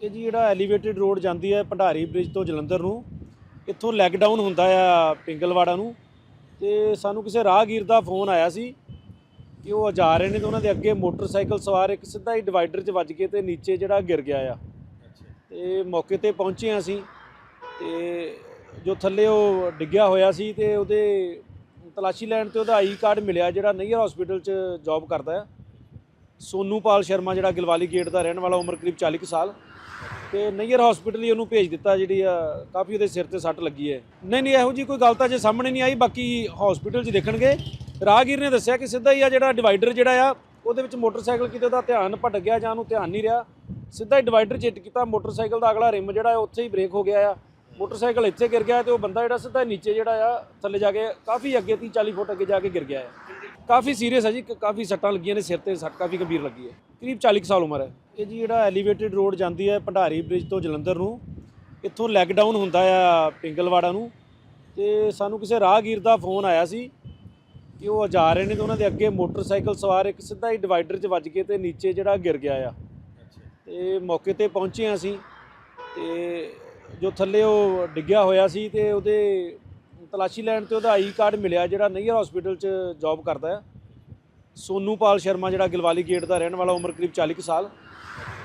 ਇਹ ਜੀ ਜਿਹੜਾ ਐਲੀਵੇਟਿਡ ਰੋਡ ਜਾਂਦੀ ਹੈ ਭੰਡਾਰੀ ਬ੍ਰਿਜ ਤੋਂ ਜਲੰਧਰ ਨੂੰ, ਇੱਥੋਂ ਲੈਗ ਡਾਊਨ ਹੁੰਦਾ ਆ ਪਿੰਗਲਵਾੜਾ ਨੂੰ ਤੇ ਸਾਨੂੰ ਕਿਸੇ ਰਾਹਗੀਰ ਦਾ ਫੋਨ ਆਇਆ ਸੀ ਕਿ ਉਹ ਜਾ ਰਹੇ ਨੇ ਤੇ ਉਹਨਾਂ ਦੇ ਅੱਗੇ ਮੋਟਰਸਾਈਕਲ ਸਵਾਰ ਇੱਕ ਸਿੱਧਾ ਹੀ ਡਿਵਾਈਡਰ 'ਚ ਵੱਜ ਕੇ ਤੇ ਨੀਚੇ ਜਿਹੜਾ ਗਿਰ ਗਿਆ ਆ। ਤੇ ਮੌਕੇ ਤੇ ਪਹੁੰਚੇ ਹਾਂ ਅਸੀਂ ਤੇ ਜੋ ਥੱਲੇ ਉਹ ਡਿੱਗਿਆ ਹੋਇਆ ਸੀ ਤੇ ਉਹਦੇ ਤਲਾਸ਼ੀ ਲੈਣ ਤੇ ਉਹਦਾ ਆਈ ਕਾਰਡ ਮਿਲਿਆ ਜਿਹੜਾ ਨਈਅਰ ਹਸਪੀਟਲ 'ਚ ਜੌਬ ਕਰਦਾ ਹੈ ਸੋਨੂ ਪਾਲ ਸ਼ਰਮਾ ਜਿਹੜਾ ਗਿਲਵਾਲੀ ਗੇਟ ਦਾ ਰਹਿਣ ਵਾਲਾ ਉਮਰ ਕਰੀਬ 40 ਕੁ ਸਾਲ ਤੇ ਨਈਅਰ ਹਸਪੀਟਲ ਹੀ ਉਹਨੂੰ ਭੇਜ ਦਿੱਤਾ, ਜਿਹੜੀ ਆ ਕਾਫੀ ਉਹਦੇ ਸਿਰ ਤੇ ਸੱਟ ਲੱਗੀ ਹੈ। ਨਹੀਂ ਨਹੀਂ, ਇਹੋ ਜੀ ਕੋਈ ਗੱਲ ਤਾਂ ਜੇ ਸਾਹਮਣੇ ਨਹੀਂ ਆਈ, ਬਾਕੀ ਹਸਪੀਟਲ 'ਚ ਦੇਖਣਗੇ। ਰਾਹਗੀਰ ਨੇ ਦੱਸਿਆ ਕਿ ਸਿੱਧਾ ਹੀ ਆ ਜਿਹੜਾ ਡਿਵਾਈਡਰ ਜਿਹੜਾ ਆ, ਉਹਦੇ ਵਿੱਚ ਮੋਟਰਸਾਈਕਲ ਕਿਤੇ ਉਹਦਾ ਧਿਆਨ ਭਟਕ ਗਿਆ ਜਾਂ ਉਹਨੂੰ ਧਿਆਨ ਨਹੀਂ ਰਿਹਾ। ਸਿੱਧਾ ਹੀ ਡਿਵਾਈਡਰ ਚਿੱਟ ਕੀਤਾ, ਮੋਟਰਸਾਈਕਲ ਦਾ ਅਗਲਾ ਰਿਮ ਜਿਹੜਾ ਉੱਥੇ ਹੀ ਬ੍ਰੇਕ ਹੋ ਗਿਆ ਆ। ਮੋਟਰਸਾਈਕਲ ਇੱਥੇ ਗਿਰ ਗਿਆ ਤੇ ਉਹ ਬੰਦਾ ਜਿਹੜਾ ਸਿੱਧਾ ਨੀਚੇ ਜਿਹੜਾ ਆ ਥੱਲੇ ਜਾ ਕੇ ਕਾਫੀ ਅੱਗੇ 30 40 ਫੁੱਟ ਅੱਗੇ ਜਾ ਕੇ ਗਿਰ ਗਿਆ ਹੈ। ਕਾਫੀ ਸੀਰੀਅਸ ਹੈ ਜੀ ਕਾਫੀ ਸੱਟਾਂ ਲੱਗੀਆਂ ਨੇ ਸਿਰ ਤੇ ਸੱਟ ਕਾਫੀ ਗੰਭੀਰ ਲੱਗੀ ਹੈ। ਕਰੀਬ 40 ਕੁ ਸਾਲ ਉਮਰ ਹੈ। ਇਹ ਜੀ ਜਿਹੜਾ ਐਲੀਵੇਟਡ ਰੋਡ ਜਾਂਦੀ ਹੈ ਭੰਡਾਰੀ ਬ੍ਰਿਜ ਤੋਂ ਜਲੰਧਰ ਨੂੰ ਇੱਥੋਂ ਲੈਗ ਡਾਊਨ ਹੁੰਦਾ ਆ ਪਿੰਗਲਵਾੜਾ ਨੂੰ ਤੇ ਸਾਨੂੰ ਕਿਸੇ ਰਾਹਗੀਰ ਦਾ ਫੋਨ ਆਇਆ ਸੀ ਕਿ ਉਹ ਜਾ ਰਹੇ ਨੇ ਤੇ ਉਹਨਾਂ ਦੇ ਅੱਗੇ ਮੋਟਰਸਾਈਕਲ ਸਵਾਰ ਇੱਕ ਸਿੱਧਾ ਹੀ ਡਿਵਾਈਡਰ 'ਚ ਵੱਜ ਕੇ ਤੇ ਨੀਚੇ ਜਿਹੜਾ ਗਿਰ ਗਿਆ ਆ। ਤੇ ਮੌਕੇ ਤੇ ਪਹੁੰਚੇ ਅਸੀਂ ਤੇ ਜੋ ਥੱਲੇ ਉਹ ਡਿੱਗਿਆ ਹੋਇਆ ਸੀ ਤੇ ਉਹਦੇ ਤਲਾਸ਼ੀ ਲੈਣ ਤੇ ਉਹਦਾ ਆਈ ਕਾਰਡ ਮਿਲਿਆ ਜਿਹੜਾ ਨਈਅਰ ਹਸਪੀਟਲ 'ਚ ਜੌਬ ਕਰਦਾ ਹੈ ਸੋਨੂ ਪਾਲ ਸ਼ਰਮਾ ਜਿਹੜਾ ਗਿਲਵਾਲੀ ਗੇਟ ਦਾ ਰਹਿਣ ਵਾਲਾ, ਉਮਰ ਕਰੀਬ 40 ਕੁ ਸਾਲ।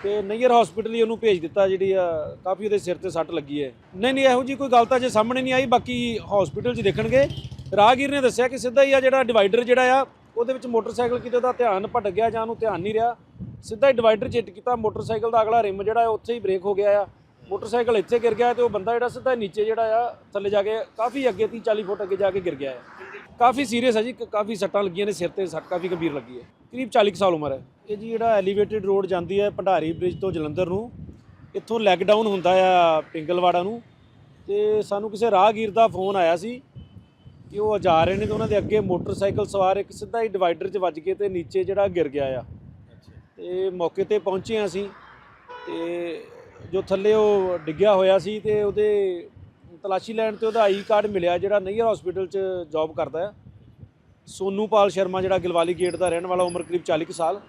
ਤੇ ਨਈਅਰ ਹਸਪੀਟਲ ਹੀ ਉਹਨੂੰ ਭੇਜ ਦਿੱਤਾ ਜਿਹੜੀ ਆ, ਕਾਫੀ ਉਹਦੇ ਸਿਰ ਤੇ ਸੱਟ ਲੱਗੀ ਹੈ। ਨਹੀਂ ਨਹੀਂ, ਇਹੋ ਜੀ ਕੋਈ ਗੱਲ ਤਾਂ ਜੇ ਸਾਹਮਣੇ ਨਹੀਂ ਆਈ, ਬਾਕੀ ਹਸਪੀਟਲ 'ਚ ਦੇਖਣਗੇ। ਰਾਹਗੀਰ ਨੇ ਦੱਸਿਆ ਕਿ ਸਿੱਧਾ ਹੀ ਆ ਜਿਹੜਾ ਡਿਵਾਈਡਰ ਜਿਹੜਾ ਆ, ਉਹਦੇ ਵਿੱਚ ਮੋਟਰਸਾਈਕਲ ਕਿਤੇ ਉਹਦਾ ਧਿਆਨ ਭਟਕ ਗਿਆ ਜਾਂ ਉਹਨੂੰ ਧਿਆਨ ਨਹੀਂ ਰਿਹਾ। ਸਿੱਧਾ ਹੀ ਡਿਵਾਈਡਰ ਚਿੱਟ ਕੀਤਾ, ਮੋਟਰਸਾਈਕਲ ਦਾ ਅਗਲਾ ਰਿਮ ਜਿਹੜਾ, ਉੱਥੇ ਹੀ ਬ੍ਰੇਕ ਹੋ ਗਿਆ ਆ। ਮੋਟਰਸਾਈਕਲ ਇੱਥੇ ਗਿਰ ਗਿਆ ਤੇ ਉਹ ਬੰਦਾ ਜਿਹੜਾ ਸਿੱਧਾ ਨੀਚੇ ਜਿਹੜਾ ਆ ਥੱਲੇ ਜਾ ਕੇ ਕਾਫੀ ਅੱਗੇ 30 40 ਫੁੱਟ ਅੱਗੇ ਜਾ ਕੇ ਗਿਰ ਗਿਆ ਹੈ ਕਾਫੀ ਸੀਰੀਅਸ ਹੈ ਜੀ ਕਾਫੀ ਸੱਟਾਂ ਲੱਗੀਆਂ ਨੇ ਸਿਰ ਤੇ ਸੱਟ ਕਾਫੀ ਗੰਭੀਰ ਲੱਗੀ ਹੈ ਕਰੀਬ 40 ਕੁ ਸਾਲ ਉਮਰ ਹੈ ਇਹ ਜੀ ਜਿਹੜਾ ਐਲੀਵੇਟਡ ਰੋਡ ਜਾਂਦੀ ਹੈ ਭੰਡਾਰੀ ਬ੍ਰਿਜ ਤੋਂ ਜਲੰਧਰ ਨੂੰ ਇੱਥੋਂ ਲੈਗ ਡਾਊਨ ਹੁੰਦਾ ਆ ਪਿੰਗਲਵਾੜਾ ਨੂੰ ਤੇ ਸਾਨੂੰ ਕਿਸੇ ਰਾਹਗੀਰ ਦਾ ਫੋਨ ਆਇਆ ਸੀ ਕਿ ਉਹ ਜਾ ਰਹੇ ਨੇ ਤੇ ਉਹਨਾਂ ਦੇ ਅੱਗੇ ਮੋਟਰਸਾਈਕਲ ਸਵਾਰ ਇੱਕ ਸਿੱਧਾ ਹੀ ਡਿਵਾਈਡਰ 'ਚ ਵੱਜ ਕੇ ਤੇ ਨੀਚੇ ਜਿਹੜਾ ਗਿਰ ਗਿਆ ਆ। ਤੇ ਮੌਕੇ ਤੇ ਪਹੁੰਚੇ ਹਾਂ ਅਸੀਂ ਤੇ ਜੋ ਥੱਲੇ ਉਹ ਡਿੱਗਿਆ ਹੋਇਆ ਸੀ ਤੇ ਉਹਦੇ ਤਲਾਸ਼ੀ ਲੈਣ ਤੇ ਉਹਦਾ ਆਈ ਕਾਰਡ ਮਿਲਿਆ ਜਿਹੜਾ ਨਈਅਰ ਹਸਪੀਟਲ 'ਚ ਜੌਬ ਕਰਦਾ ਹੈ ਸੋਨੂ ਪਾਲ ਸ਼ਰਮਾ ਜਿਹੜਾ ਗਿਲਵਾਲੀ ਗੇਟ ਦਾ ਰਹਿਣ ਵਾਲਾ, ਉਮਰ ਕਰੀਬ 40 ਕੁ ਸਾਲ।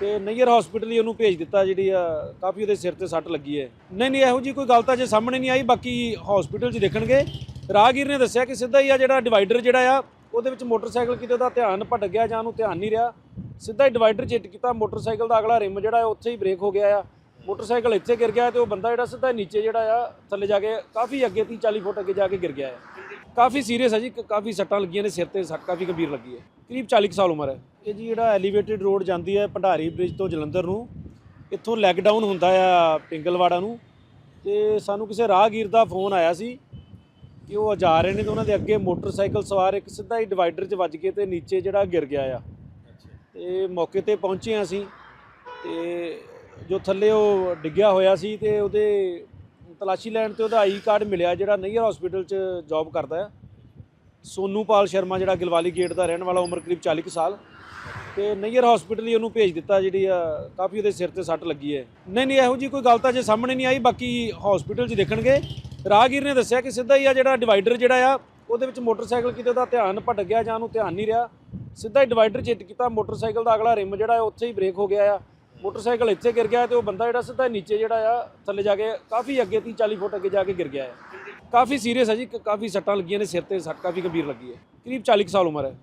ਤੇ ਨਈਅਰ ਹਸਪੀਟਲ ਹੀ ਉਹਨੂੰ ਭੇਜ ਦਿੱਤਾ, ਜਿਹੜੀ ਆ, ਕਾਫੀ ਉਹਦੇ ਸਿਰ ਤੇ ਸੱਟ ਲੱਗੀ ਹੈ। ਨਹੀਂ ਨਹੀਂ, ਇਹੋ ਜੀ ਕੋਈ ਗੱਲ ਤਾਂ ਜੇ ਸਾਹਮਣੇ ਨਹੀਂ ਆਈ, ਬਾਕੀ ਹਸਪੀਟਲ 'ਚ ਦੇਖਣਗੇ। ਰਾਹਗੀਰ ਨੇ ਦੱਸਿਆ ਕਿ ਸਿੱਧਾ ਹੀ ਆ ਜਿਹੜਾ ਡਿਵਾਈਡਰ ਜਿਹੜਾ ਆ, ਉਹਦੇ ਵਿੱਚ ਮੋਟਰਸਾਈਕਲ ਕਿਤੇ ਉਹਦਾ ਧਿਆਨ ਭਟਕ ਗਿਆ ਜਾਂ ਉਹਨੂੰ ਧਿਆਨ ਨਹੀਂ ਰਿਹਾ। ਸਿੱਧਾ ਹੀ ਡਿਵਾਈਡਰ ਚਿੱਟ ਕੀਤਾ, ਮੋਟਰਸਾਈਕਲ ਦਾ ਅਗਲਾ ਰਿਮ ਜਿਹੜਾ ਹੈ ਉੱਥੇ ਹੀ ਬ੍ਰੇਕ ਹੋ ਗਿਆ ਆ। ਮੋਟਰਸਾਈਕਲ ਇੱਥੇ ਗਿਰ ਗਿਆ ਤੇ ਉਹ ਬੰਦਾ ਜਿਹੜਾ ਸਿੱਧਾ ਨੀਚੇ ਜਿਹੜਾ ਆ ਥੱਲੇ ਜਾ ਕੇ ਕਾਫੀ ਅੱਗੇ 30 40 ਫੁੱਟ ਅੱਗੇ ਜਾ ਕੇ ਗਿਰ ਗਿਆ ਹੈ। ਕਾਫੀ ਸੀਰੀਅਸ ਹੈ ਜੀ ਕਾਫੀ ਸੱਟਾਂ ਲੱਗੀਆਂ ਨੇ ਸਿਰ ਤੇ ਸੱਟ ਕਾਫੀ ਗੰਭੀਰ ਲੱਗੀ ਹੈ। ਕਰੀਬ 40 ਕੁ ਸਾਲ ਉਮਰ ਹੈ। ਇਹ ਜੀ ਜਿਹੜਾ ਐਲੀਵੇਟਡ ਰੋਡ ਜਾਂਦੀ ਹੈ ਭੰਡਾਰੀ ਬ੍ਰਿਜ ਤੋਂ ਜਲੰਧਰ ਨੂੰ ਇੱਥੋਂ ਲੈਗ ਡਾਊਨ ਹੁੰਦਾ ਆ ਪਿੰਗਲਵਾੜਾ ਨੂੰ ਤੇ ਸਾਨੂੰ ਕਿਸੇ ਰਾਹਗੀਰ ਦਾ ਫੋਨ ਆਇਆ ਸੀ ਕਿ ਉਹ ਜਾ ਰਹੇ ਨੇ ਤੇ ਉਹਨਾਂ ਦੇ ਅੱਗੇ ਮੋਟਰਸਾਈਕਲ ਸਵਾਰ ਇੱਕ ਸਿੱਧਾ ਹੀ ਡਿਵਾਈਡਰ 'ਚ ਵੱਜ ਕੇ ਤੇ ਨੀਚੇ ਜਿਹੜਾ ਗਿਰ ਗਿਆ ਆ। ਤੇ ਮੌਕੇ ਤੇ ਪਹੁੰਚੇ ਅਸੀਂ ਤੇ ਜੋ ਥੱਲੇ ਉਹ ਡਿੱਗਿਆ ਹੋਇਆ ਸੀ ਤੇ ਉਹਦੇ ਤਲਾਸ਼ੀ ਲੈਣ ਤੇ ਉਹਦਾ ਆਈ ਕਾਰਡ ਮਿਲਿਆ ਜਿਹੜਾ ਨਈਅਰ ਹਸਪੀਟਲ 'ਚ ਜੌਬ ਕਰਦਾ ਹੈ ਸੋਨੂ ਪਾਲ ਸ਼ਰਮਾ ਜਿਹੜਾ ਗਿਲਵਾਲੀ ਗੇਟ ਦਾ ਰਹਿਣ ਵਾਲਾ, ਉਮਰ ਕਰੀਬ 40 ਕੁ ਸਾਲ। ਤੇ ਨਈਅਰ ਹਸਪੀਟਲ ਹੀ ਉਹਨੂੰ ਭੇਜ ਦਿੱਤਾ, ਜਿਹੜੀ ਆ, ਕਾਫੀ ਉਹਦੇ ਸਿਰ ਤੇ ਸੱਟ ਲੱਗੀ ਹੈ। ਨਹੀਂ ਨਹੀਂ, ਇਹੋ ਜੀ ਕੋਈ ਗੱਲ ਤਾਂ ਜੇ ਸਾਹਮਣੇ ਨਹੀਂ ਆਈ, ਬਾਕੀ ਹਸਪੀਟਲ 'ਚ ਦੇਖਣਗੇ। ਰਾਹਗੀਰ ਨੇ ਦੱਸਿਆ ਕਿ ਸਿੱਧਾ ਹੀ ਆ ਜਿਹੜਾ ਡਿਵਾਈਡਰ ਜਿਹੜਾ ਆ, ਉਹਦੇ ਵਿੱਚ ਮੋਟਰਸਾਈਕਲ ਕਿਤੇ ਉਹਦਾ ਧਿਆਨ ਭਟਕ ਗਿਆ ਜਾਂ ਉਹਨੂੰ ਧਿਆਨ ਨਹੀਂ ਰਿਹਾ। ਸਿੱਧਾ ਹੀ ਡਿਵਾਈਡਰ 'ਚ ਕੀਤਾ, ਮੋਟਰਸਾਈਕਲ ਦਾ ਅਗਲਾ ਰਿਮ ਜਿਹੜਾ ਹੈ ਉੱਥੇ ਹੀ ਬ੍ਰੇਕ ਹੋ ਗਿਆ ਆ। ਮੋਟਰਸਾਈਕਲ ਇੱਥੇ ਗਿਰ ਗਿਆ ਤੇ ਉਹ ਬੰਦਾ ਜਿਹੜਾ ਸਿੱਧਾ ਨੀਚੇ ਜਿਹੜਾ ਆ, ਥੱਲੇ ਜਾ ਕੇ ਕਾਫੀ ਅੱਗੇ 30 40 ਫੁੱਟ ਅੱਗੇ ਜਾ ਕੇ ਗਿਰ ਗਿਆ ਹੈ ਕਾਫੀ ਸੀਰੀਅਸ ਹੈ ਜੀ ਕਾਫੀ ਸੱਟਾਂ ਲੱਗੀਆਂ ਨੇ ਸਿਰ ਤੇ, ਸੱਟ ਕਾਫੀ ਗੰਭੀਰ ਲੱਗੀ ਹੈ ਕਰੀਬ 40 ਕੁ ਸਾਲ ਉਮਰ ਹੈ